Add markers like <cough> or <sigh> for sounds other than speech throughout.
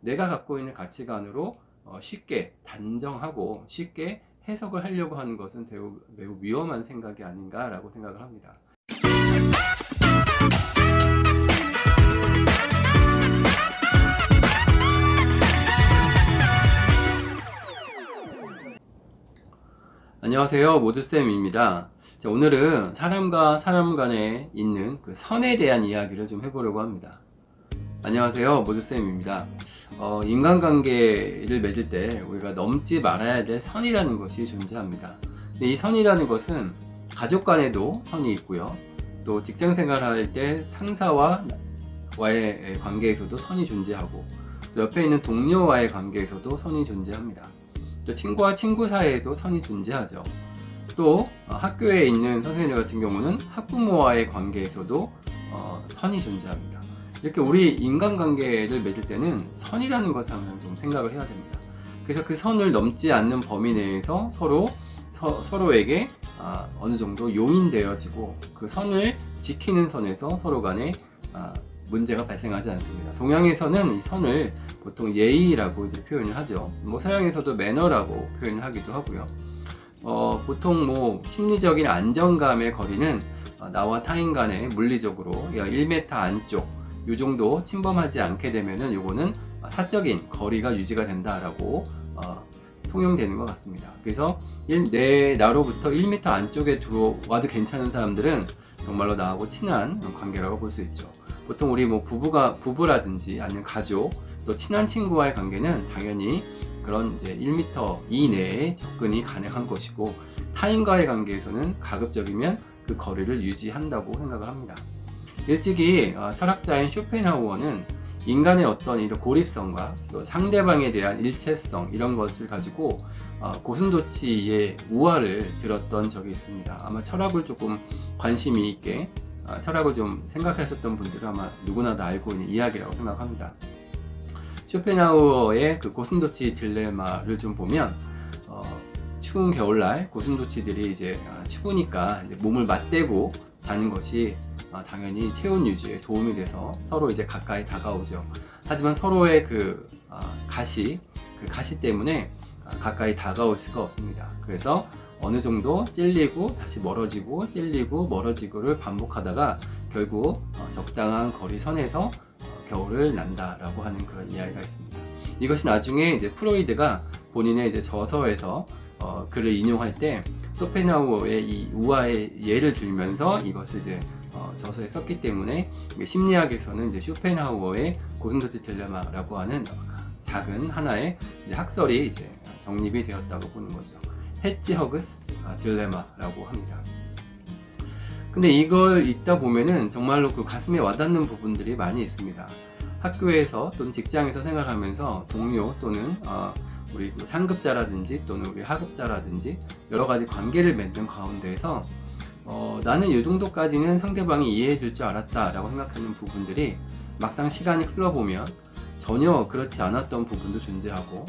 내가 갖고 있는 가치관으로 어, 쉽게 단정하고 쉽게 해석을 하려고 하는 것은 매우, 매우 위험한 생각이 아닌가라고 생각을 합니다. 안녕하세요. 모두쌤입니다. 자, 오늘은 사람과 사람 간에 있는 그 선에 대한 이야기를 좀 해보려고 합니다. 안녕하세요. 모두쌤입니다. 어, 인간관계를 맺을 때 우리가 넘지 말아야 될 선이라는 것이 존재합니다. 이 선이라는 것은 가족 간에도 선이 있고요. 또 직장 생활할 때 상사와 와의 관계에서도 선이 존재하고 또 옆에 있는 동료와의 관계에서도 선이 존재합니다. 또 친구와 친구 사이에도 선이 존재하죠. 또 어, 학교에 있는 선생님들 같은 경우는 학부모와의 관계에서도 어, 선이 존재합니다. 이렇게 우리 인간관계를 맺을 때는 선이라는 것을 항상 좀 생각을 해야 됩니다. 그래서 그 선을 넘지 않는 범위 내에서 서로 서, 로에게 아, 어느 정도 용인되어지고 그 선을 지키는 선에서 서로 간에 아, 문제가 발생하지 않습니다. 동양에서는 이 선을 보통 예의라고 이제 표현을 하죠. 뭐 서양에서도 매너라고 표현을 하기도 하고요. 어, 보통 뭐 심리적인 안정감의 거리는 어, 나와 타인 간의 물리적으로 1m 안쪽 요 정도 침범하지 않게 되면은 요거는 사적인 거리가 유지가 된다라고 어, 통용되는 것 같습니다. 그래서 일- 내 나로부터 1m 안쪽에 들어와도 괜찮은 사람들은 정말로 나하고 친한 관계라고 볼 수 있죠. 보통 우리 뭐 부부가 부부라든지 아니면 가족 또 친한 친구와의 관계는 당연히 그런 이제 1m 이내에 접근이 가능한 것이고 타인과의 관계에서는 가급적이면 그 거리를 유지한다고 생각을 합니다. 일찍이 어, 철학자인 쇼펜하우어는 인간의 어떤 이런 고립성과 또 상대방에 대한 일체성 이런 것을 가지고 어, 고슴도치의 우화를 들었던 적이 있습니다. 아마 철학을 조금 관심이 있게 어, 철학을 좀 생각하셨던 분들은 아마 누구나 다 알고 있는 이야기라고 생각합니다. 쇼펜하우어의 그 고슴도치 딜레마를 좀 보면 어, 추운 겨울날 고슴도치들이 이제 아, 추우니까 이제 몸을 맞대고 자는 것이 아, 당연히 체온 유지에 도움이 돼서 서로 이제 가까이 다가오죠. 하지만 서로의 그 아, 가시, 그 가시 때문에 아, 가까이 다가올 수가 없습니다. 그래서 어느 정도 찔리고 다시 멀어지고 찔리고 멀어지고를 반복하다가 결국 어, 적당한 거리 선에서 어, 겨울을 난다라고 하는 그런 이야기가 있습니다. 이것이 나중에 이제 프로이드가 본인의 이제 저서에서 어, 글을 인용할 때 소펜하우어의 이 우화의 예를 들면서 이것을 이제 어, 저서에 썼기 때문에 심리학에서는 이제 쇼펜하우어의 고슴도치 딜레마라고 하는 작은 하나의 이제 학설이 이제 정립이 되었다고 보는 거죠. 헤지 허그스 아, 딜레마라고 합니다. 근데 이걸 읽다 보면은 정말로 그 가슴에 와닿는 부분들이 많이 있습니다. 학교에서 또는 직장에서 생활하면서 동료 또는 어, 우리 그 상급자라든지 또는 우리 하급자라든지 여러 가지 관계를 맺는 가운데에서 어, 나는 이 정도까지는 상대방이 이해해 줄 줄 알았다 라고 생각하는 부분들이 막상 시간이 흘러보면 전혀 그렇지 않았던 부분도 존재하고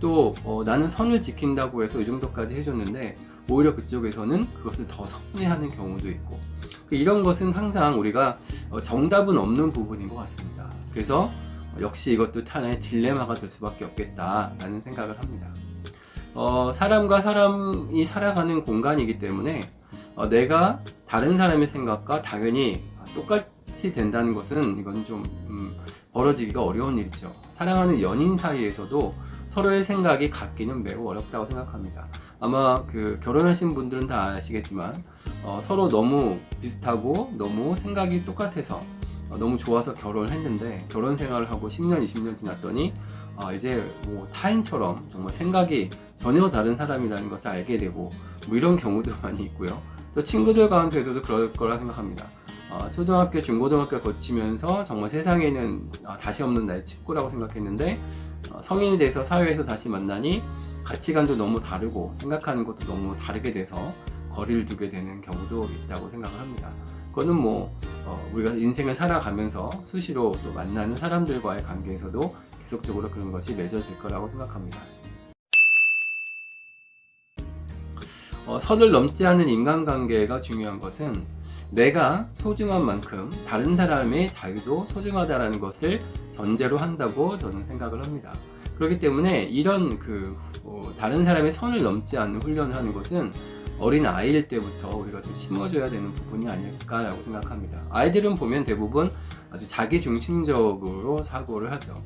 또 어, 나는 선을 지킨다고 해서 이 정도까지 해줬는데 오히려 그쪽에서는 그것을 더 서운해하는 경우도 있고 그 이런 것은 항상 우리가 어, 정답은 없는 부분인 것 같습니다. 그래서 어, 역시 이것도 하나의 딜레마가 될 수밖에 없겠다라는 생각을 합니다. 어, 사람과 사람이 살아가는 공간이기 때문에 어, 내가 다른 사람의 생각과 당연히 똑같이 된다는 것은 이건 좀 음, 벌어지기가 어려운 일이죠. 사랑하는 연인 사이에서도 서로의 생각이 같기는 매우 어렵다고 생각합니다. 아마 그 결혼하신 분들은 다 아시겠지만 어, 서로 너무 비슷하고 너무 생각이 똑같아서 어, 너무 좋아서 결혼을 했는데 결혼 생활을 하고 10년, 20년 지났더니 어, 이제 뭐 타인처럼 정말 생각이 전혀 다른 사람이라는 것을 알게 되고 뭐 이런 경우도 <laughs> 많이 있고요. 또 친구들 가운데서도 그럴 거라 생각합니다. 어, 초등학교, 중고등학교 거치면서 정말 세상에는 아, 다시 없는 나의 친구라고 생각했는데 어, 성인이 돼서 사회에서 다시 만나니 가치관도 너무 다르고 생각하는 것도 너무 다르게 돼서 거리를 두게 되는 경우도 있다고 생각을 합니다. 그거는 뭐 어, 우리가 인생을 살아가면서 수시로 또 만나는 사람들과의 관계에서도 계속적으로 그런 것이 맺어질 거라고 생각합니다. 어, 선을 넘지 않은 인간관계가 중요한 것은 내가 소중한 만큼 다른 사람의 자유도 소중하다라는 것을 전제로 한다고 저는 생각을 합니다. 그렇기 때문에 이런 그 어, 다른 사람의 선을 넘지 않는 훈련을 하는 것은 어린 아이일 때부터 우리가 좀 심어줘야 되는 부분이 아닐까라고 생각합니다. 아이들은 보면 대부분 아주 자기 중심적으로 사고를 하죠.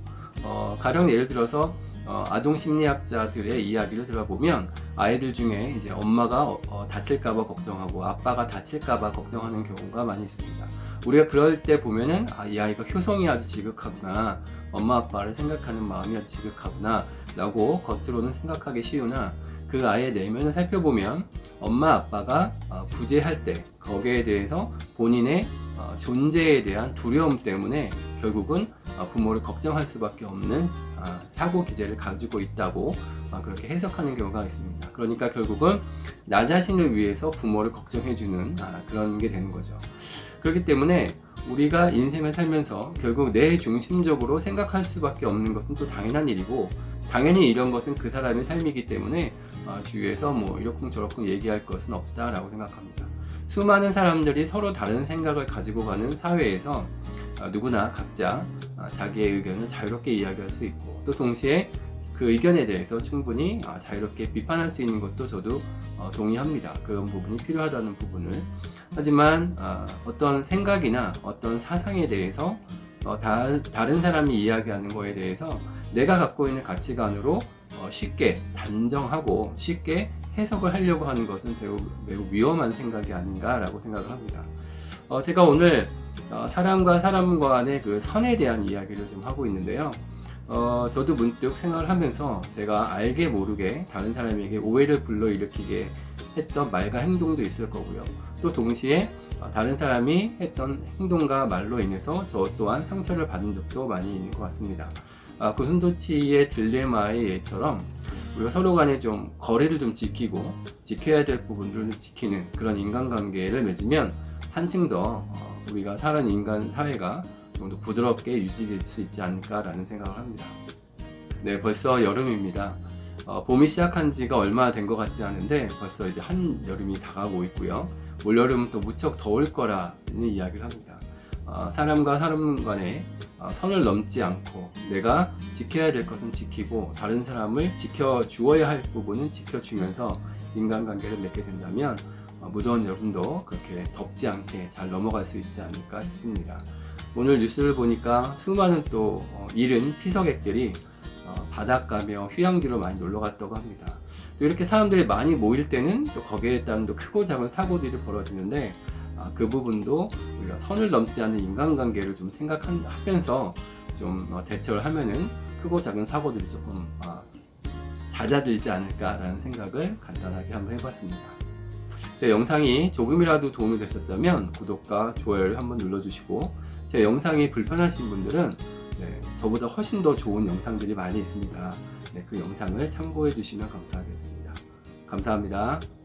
어, 가령 예를 들어서 어, 아동 심리학자들의 이야기를 들어보면 아이들 중에 이제 엄마가 어, 어, 다칠까봐 걱정하고 아빠가 다칠까봐 걱정하는 경우가 많이 있습니다. 우리가 그럴 때 보면은 아, 이 아이가 효성이 아주 지극하구나, 엄마 아빠를 생각하는 마음이 아주 지극하구나라고 겉으로는 생각하기 쉬우나 그 아이의 내면을 살펴보면 엄마 아빠가 어, 부재할 때 거기에 대해서 본인의 어, 존재에 대한 두려움 때문에 결국은 어, 부모를 걱정할 수밖에 없는 아, 사고 기제를 가지고 있다고 아, 그렇게 해석하는 경우가 있습니다. 그러니까 결국은 나 자신을 위해서 부모를 걱정해주는 아, 그런 게 되는 거죠. 그렇기 때문에 우리가 인생을 살면서 결국 내 중심적으로 생각할 수밖에 없는 것은 또 당연한 일이고 당연히 이런 것은 그 사람의 삶이기 때문에 아, 주위에서 뭐 이러쿵저러쿵 얘기할 것은 없다라고 생각합니다. 수많은 사람들이 서로 다른 생각을 가지고 가는 사회에서 아, 누구나 각자 아, 자기의 의견을 자유롭게 이야기할 수 있고 또 동시에 그 의견에 대해서 충분히 아, 자유롭게 비판할 수 있는 것도 저도 어, 동의합니다. 그런 부분이 필요하다는 부분을 하지만 아, 어떤 생각이나 어떤 사상에 대해서 어, 다, 다른 사람이 이야기하는 거에 대해서 내가 갖고 있는 가치관으로 어, 쉽게 단정하고 쉽게 해석을 하려고 하는 것은 매우, 매우 위험한 생각이 아닌가라고 생각을 합니다. 어, 제가 오늘 어, 사람과 사람 간의 그 선에 대한 이야기를 좀 하고 있는데요. 어, 저도 문득 생각을 하면서 제가 알게 모르게 다른 사람에게 오해를 불러일으키게 했던 말과 행동도 있을 거고요. 또 동시에 어, 다른 사람이 했던 행동과 말로 인해서 저 또한 상처를 받은 적도 많이 있는 것 같습니다. 아, 고순도치의 딜레마의 예처럼 우리가 서로 간에 좀 거리를 좀 지키고 지켜야 될 부분들을 지키는 그런 인간관계를 맺으면 한층 더 어, 우리가 사는 인간 사회가 좀 더 부드럽게 유지될 수 있지 않을까라는 생각을 합니다. 네, 벌써 여름입니다. 어, 봄이 시작한 지가 얼마 된 것 같지 않은데 벌써 이제 한 여름이 다가오고 있고요. 올 여름은 또 무척 더울 거라는 이야기를 합니다. 어, 사람과 사람 간에 어, 선을 넘지 않고 내가 지켜야 될 것은 지키고 다른 사람을 지켜주어야 할 부분은 지켜주면서 인간관계를 맺게 된다면 어, 무더운 여름도 그렇게 덥지 않게 잘 넘어갈 수 있지 않을까 싶습니다. 오늘 뉴스를 보니까 수많은 또 어, 잃은 피서객들이 어, 바닷 가며 휴양지로 많이 놀러 갔다고 합니다. 또 이렇게 사람들이 많이 모일 때는 또 거기에 따른 또 크고 작은 사고들이 벌어지는데 아, 그 부분도 우리가 선을 넘지 않는 인간관계를 좀 생각하면서 좀 어, 대처를 하면은 크고 작은 사고들이 조금 아, 잦아들지 않을까라는 생각을 간단하게 한번 해봤습니다. 제 영상이 조금이라도 도움이 됐었다면 구독과 좋아요를 한번 눌러주시고 제 영상이 불편하신 분들은 네, 저보다 훨씬 더 좋은 영상들이 많이 있습니다. 네, 그 영상을 참고해 주시면 감사하겠습니다. 감사합니다.